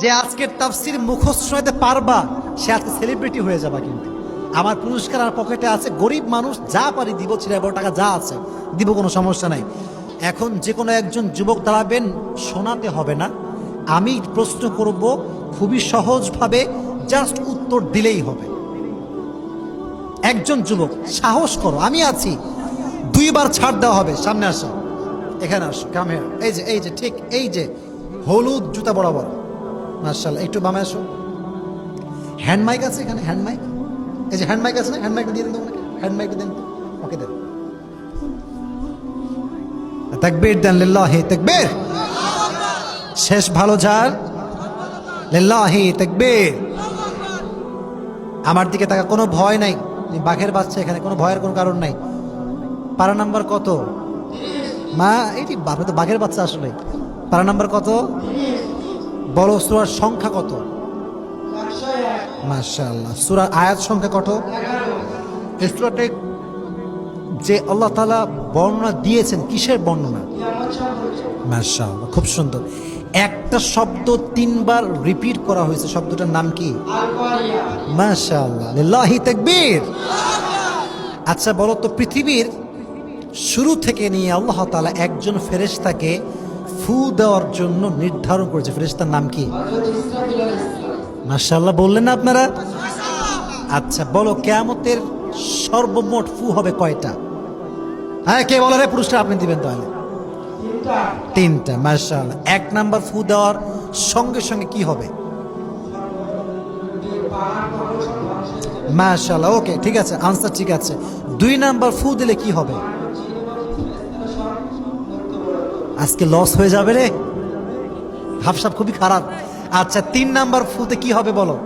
যে আজকের তাফসির মুখস্থ শোনাতে পারবা, সে আজকে সেলিব্রিটি হয়ে যাবা কিন্তু। আমার পুরস্কার আর পকেটে আছে, গরিব মানুষ যা পারি দিব ছিল বড় টাকা যা আছে, দিব কোনো সমস্যা নাই। এখন যে কোনো একজন যুবক দাঁড়াবেন, শোনাতে হবে না। আমি প্রশ্ন করব, খুবই সহজভাবে জাস্ট উত্তর দিলেই হবে। একজন যুবক, সাহস করো, আমি আছি। দুইবার ছাড় দেওয়া হবে, সামনে আসো। এখানে আসো কামে এই যে এই যে, ঠিক এই যে, হলুদ জুতা বরাবর। মার্শাল একটু বামে আসো। হ্যান্ড মাইক আছে এখানে হ্যান্ড মাইক এই যে হ্যান্ড মাইক আছে না হ্যান্ড মাইক দিয়ে দিন তো ওনাকে হ্যান্ড মাইক দেন ওকে দেন। তাকবীর দেন, লিল্লাহি তাকবীর। শেষ ভালো যার। লিল্লাহি তাকবীর। আমার দিকে তাকা কোনো ভয় নাই। বাঘের বাচ্চা এখানে, কোনো ভয়ের কোনো কারণ নাই। পারা নাম্বার কত? মা এটি বাপরে তো বাঘের বাচ্চা আসলে। পারা নাম্বার কত? বড় সুরার সংখ্যা কত? মাশাআল্লাহ। সুরার আয়াত সংখ্যা কত? এই যে আল্লাহ তাআলা বর্ণনা দিয়েছেন, কিসের বর্ণনা? মাশাআল্লাহ, খুব সুন্দর। একটা শব্দ তিনবার রিপিট করা হয়েছে, শব্দটার নাম কি? মাশাআল্লাহ তাকবীর। আচ্ছা বলো তো, পৃথিবীর শুরু থেকে নিয়ে আল্লাহ তাআলা একজন ফেরেশতাকে ফু দেওয়ার জন্য নির্ধারণ করেছে। ফেরেশতার নাম কি? মাশাআল্লাহ, বললেন না আপনারা? আচ্ছা বলো, কেয়ামতের সর্বমোট ফু হবে কয়টা? হ্যাঁ কে বলো রে পুরস্কার আপনি দিবেন তাহলে। তিনটা, মাশাআল্লাহ। এক নাম্বার ফু দেওয়ার সঙ্গে সঙ্গে কি হবে? মাশাআল্লাহ, ওকে, ঠিক আছে, আনসার ঠিক আছে। দুই নাম্বার ফু দিলে কি হবে? আজকে লস হয়ে যাবে রে। হাফসাব খুবই খারাপ। আচ্ছা তিন নাম্বার ফুতে কি হবে বলো?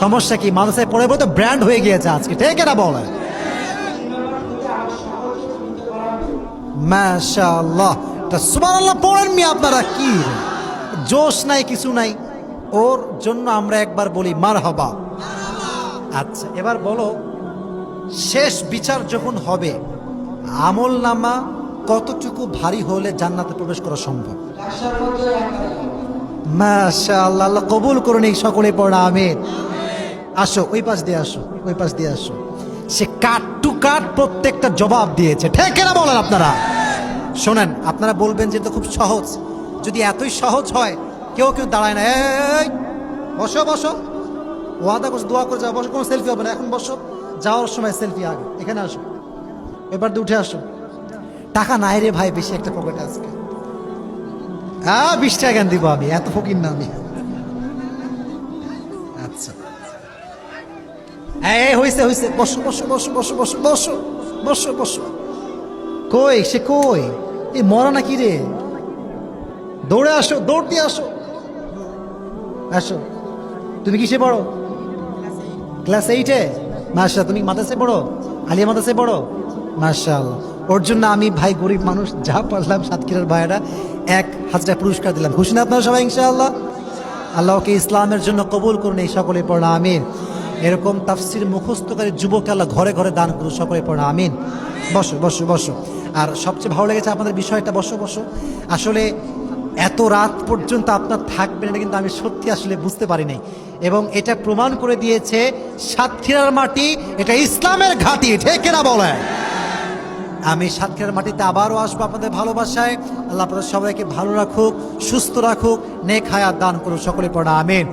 সমস্যা কি? মানুষের পরে তো ব্র্যান্ড হয়ে গিয়েছে আজকে। ঠিক না বলে? মাশাআল্লাহ। তা সুবহানাল্লাহ, পড়েন মি আপনারা কি? জোশ নাই, কিছু নাই। ওর জন্য আমরা একবার বলি মার হবা আচ্ছা এবার বলো, শেষ বিচার যখন হবে আমল নামা কতটুকু ভারী হলে জান্নাতে প্রবেশ করা সম্ভব? আল্লাহ কবুল করুন এই সকলে পড়া, আমিন। আসো, ওই পাশ দিয়ে আসো, ওই পাশ দিয়ে আসো। সে কাট টু কাট প্রত্যেকটা জবাব দিয়েছে। ঠিক না বলেন আপনারা? শোনেন, আপনারা বলবেন যে এটা খুব সহজ। যদি এতই সহজ হয়, কেউ কেউ দাঁড়ায় না। এই বসো বসো। ওয়াদা করছ, দোয়া করে যাও বসো, কোনো সেলফি হবে না। এখন বসো, যাওয়ার সময় সেলফি আগে। এখানে আসো। এবার উঠে আসো। টাকা নাই রে ভাই, বেশি একটা পকেটে আজকে। হ্যাঁ বিশ টাকা দিব আমি? এত ফকির না আমি। আচ্ছা। এই হয়েছে হয়েছে বসো বসো বসো বসো বসো বসো বসো বসো। কই, সে কই? এই মরা নাকি রে? দৌড়ে আসো, দৌড় দিয়ে আসো। আসো। তুমি কিসে পড়ো? ক্লাস এইটে মাসা তুমি মাদ্রাসায় পড়ো? আলিয়া মাদ্রাসায় পড়ো? মার্শাল ওর জন্য আমি ভাই গরিব মানুষ, যা পারলাম সাতক্ষীরার ভাইয়েরা, এক হাজার পুরস্কার দিলাম। খুশি না আপনারা সবাই, ইনশাআল্লাহ? আল্লাহকে ইসলামের জন্য কবুল করুন, এই সকলে পড়া, আমিন। এরকম তাফসির মুখস্থকারী যুবক আল্লাহ ঘরে ঘরে দান করুন, সকলে পড়া, আমিন। বসো বসো বসো। আর সবচেয়ে ভালো লেগেছে আপনাদের বিষয়টা, বসো বসো। আসলে এত রাত পর্যন্ত আপনার থাকবেন এটা কিন্তু আমি সত্যি আসলে বুঝতে পারি নাই। এবং এটা প্রমাণ করে দিয়েছে সাতক্ষীরার মাটি, এটা ইসলামের ঘাঁটি, ঠিক না বলে আমি সাতক্ষীরার মাটিতে আবারও আসব আপনাদের ভালোবাসায়। আল্লাহ আপনাদের সবাইকে ভালো রাখুক, সুস্থ রাখুক, নেক হায়াত দান করুক সকলে পড়া, আমিন।